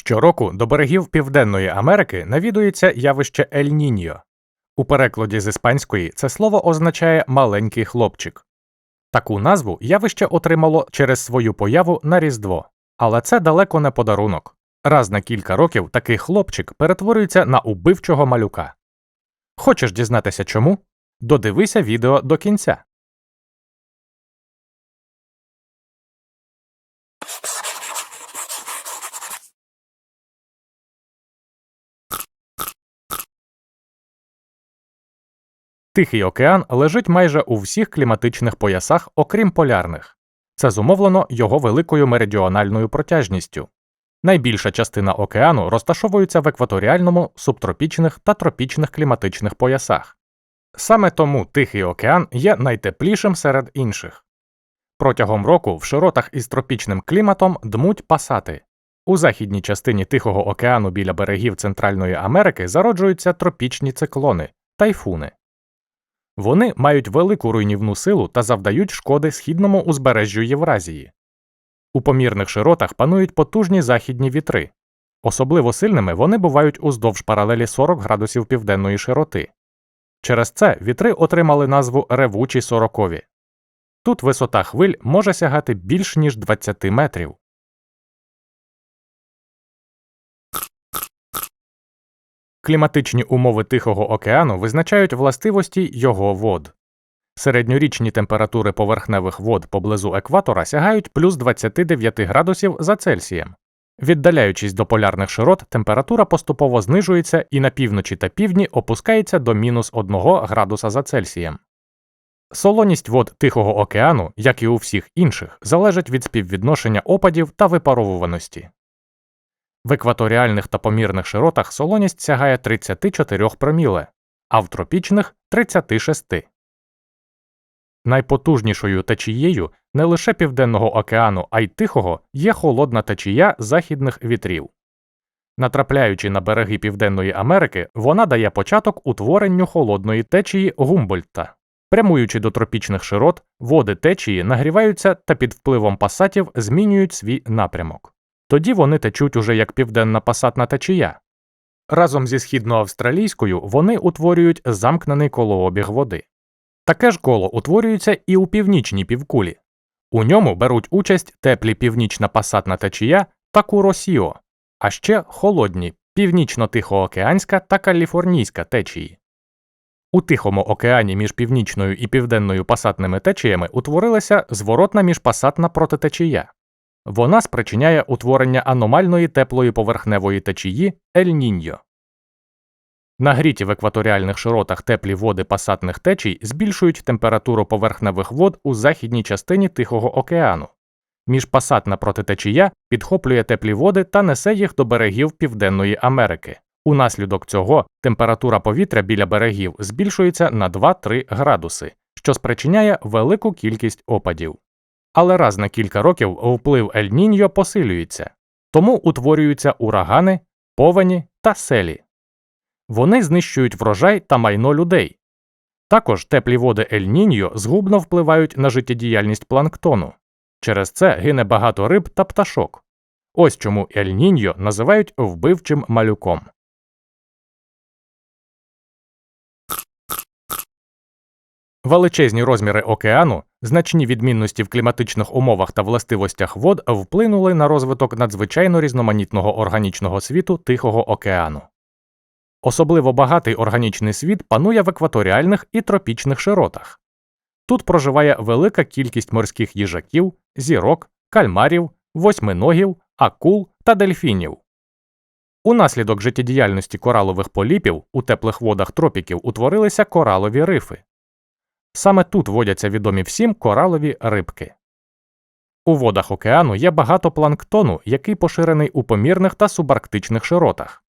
Щороку до берегів Південної Америки навідується явище Ель-Ніньо. У перекладі з іспанської це слово означає маленький хлопчик. Таку назву явище отримало через свою появу на Різдво, але це далеко не подарунок. Раз на кілька років такий хлопчик перетворюється на убивчого малюка. Хочеш дізнатися чому? Додивися відео до кінця. Тихий океан лежить майже у всіх кліматичних поясах, окрім полярних. Це зумовлено його великою меридіональною протяжністю. Найбільша частина океану розташовується в екваторіальному, субтропічних та тропічних кліматичних поясах. Саме тому Тихий океан є найтеплішим серед інших. Протягом року в широтах із тропічним кліматом дмуть пасати. У західній частині Тихого океану біля берегів Центральної Америки зароджуються тропічні циклони тайфуни. Вони мають велику руйнівну силу та завдають шкоди східному узбережжю Євразії. У помірних широтах панують потужні західні вітри. Особливо сильними вони бувають уздовж паралелі 40 градусів південної широти. Через це вітри отримали назву ревучі сорокові. Тут висота хвиль може сягати більш ніж 20 метрів. Кліматичні умови Тихого океану визначають властивості його вод. Середньорічні температури поверхневих вод поблизу екватора сягають плюс 29 градусів за Цельсієм. Віддаляючись до полярних широт, температура поступово знижується і на півночі та півдні опускається до мінус 1 градуса за Цельсієм. Солоність вод Тихого океану, як і у всіх інших, залежить від співвідношення опадів та випаровуваності. В екваторіальних та помірних широтах солоність сягає 34 проміле, а в тропічних 36. Найпотужнішою течією не лише Південного океану, а й Тихого є холодна течія західних вітрів. Натрапляючи на береги Південної Америки, вона дає початок утворенню холодної течії Гумбольдта. Прямуючи до тропічних широт, води течії нагріваються та під впливом пасатів змінюють свій напрямок. Тоді вони течуть уже як південна пасатна течія. Разом зі східноавстралійською вони утворюють замкнений колообіг води. Таке ж коло утворюється і у північній півкулі. У ньому беруть участь теплі північна пасатна течія та куросіо, а ще холодні північно-тихоокеанська та каліфорнійська течії. У Тихому океані між північною і південною пасатними течіями утворилася зворотна міжпасатна протитечія. Вона спричиняє утворення аномальної теплої поверхневої течії Ель-Ніньо. Нагріті в екваторіальних широтах теплі води пасатних течій збільшують температуру поверхневих вод у західній частині Тихого океану. Міжпасатна протитечія підхоплює теплі води та несе їх до берегів Південної Америки. Унаслідок цього температура повітря біля берегів збільшується на 2-3 градуси, що спричиняє велику кількість опадів. Але раз на кілька років вплив Ель-Ніньо посилюється, тому утворюються урагани, повені та селі. Вони знищують врожай та майно людей. Також теплі води Ель-Ніньо згубно впливають на життєдіяльність планктону. Через це гине багато риб та пташок. Ось чому Ель-Ніньо називають вбивчим малюком. Величезні розміри океану, значні відмінності в кліматичних умовах та властивостях вод вплинули на розвиток надзвичайно різноманітного органічного світу Тихого океану. Особливо багатий органічний світ панує в екваторіальних і тропічних широтах. Тут проживає велика кількість морських їжаків, зірок, кальмарів, восьминогів, акул та дельфінів. Унаслідок життєдіяльності коралових поліпів у теплих водах тропіків утворилися коралові рифи. Саме тут водяться відомі всім коралові рибки. У водах океану є багато планктону, який поширений у помірних та субарктичних широтах.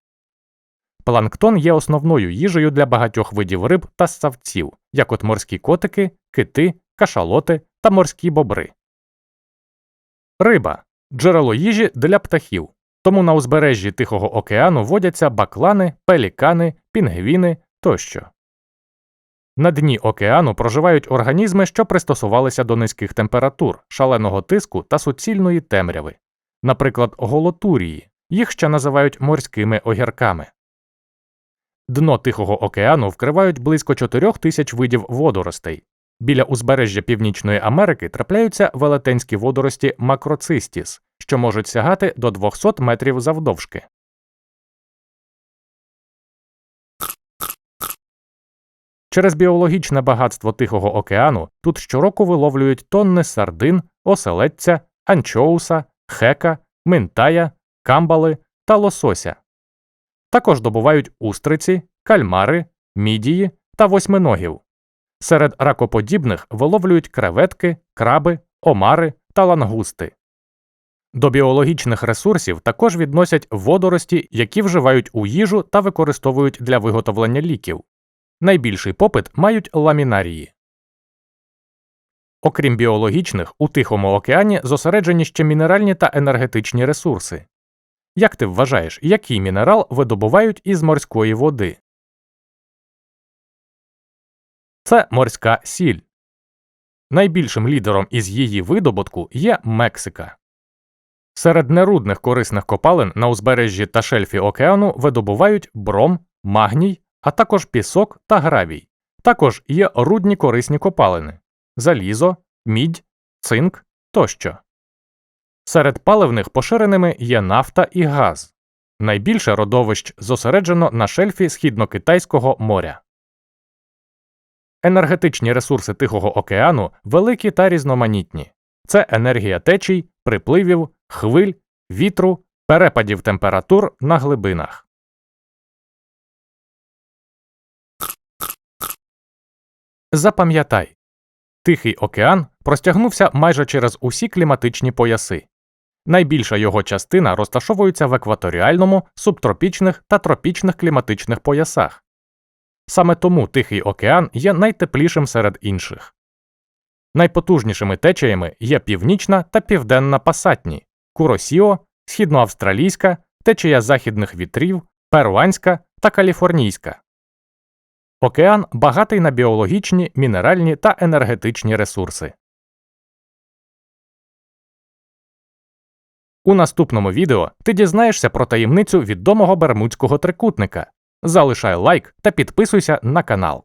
Планктон є основною їжею для багатьох видів риб та ссавців, як от морські котики, кити, кашалоти та морські бобри. Риба джерело їжі для птахів. Тому на узбережжі Тихого океану водяться баклани, пелікани, пінгвіни тощо. На дні океану проживають організми, що пристосувалися до низьких температур, шаленого тиску та суцільної темряви, наприклад, голотурії, Їх ще називають морськими огірками. Дно Тихого океану вкривають близько 4 тисяч видів водоростей. Біля узбережжя Північної Америки трапляються велетенські водорості макроцистіс, що можуть сягати до 200 метрів завдовжки. Через біологічне багатство Тихого океану тут щороку виловлюють тонни сардин, оселедця, анчоуса, хека, минтая, камбали та лосося. Також добувають устриці, кальмари, мідії та восьминогів. Серед ракоподібних виловлюють креветки, краби, омари та лангусти. До біологічних ресурсів також відносять водорості, які вживають у їжу та використовують для виготовлення ліків. Найбільший попит мають ламінарії. Окрім біологічних, у Тихому океані зосереджені ще мінеральні та енергетичні ресурси. Як ти вважаєш, який мінерал видобувають із морської води? Це морська сіль. Найбільшим лідером із її видобутку є Мексика. Серед нерудних корисних копалин на узбережжі та шельфі океану видобувають бром, магній, а також пісок та гравій. Також є рудні корисні копалини залізо, мідь, цинк тощо. Серед паливних поширеними є нафта і газ. Найбільше родовищ зосереджено на шельфі Східно-Китайського моря. Енергетичні ресурси Тихого океану великі та різноманітні. Це енергія течій, припливів, хвиль, вітру, перепадів температур на глибинах. Запам'ятай Тихий океан простягнувся майже через усі кліматичні пояси. Найбільша його частина розташовується в екваторіальному, субтропічних та тропічних кліматичних поясах. Саме тому Тихий океан є найтеплішим серед інших. Найпотужнішими течіями є північна та південна пасатні, Куросіо, східноавстралійська, течія західних вітрів, перуанська та каліфорнійська. Океан багатий на біологічні, мінеральні та енергетичні ресурси. У наступному відео ти дізнаєшся про таємницю відомого Бермудського трикутника. Залишай лайк та підписуйся на канал.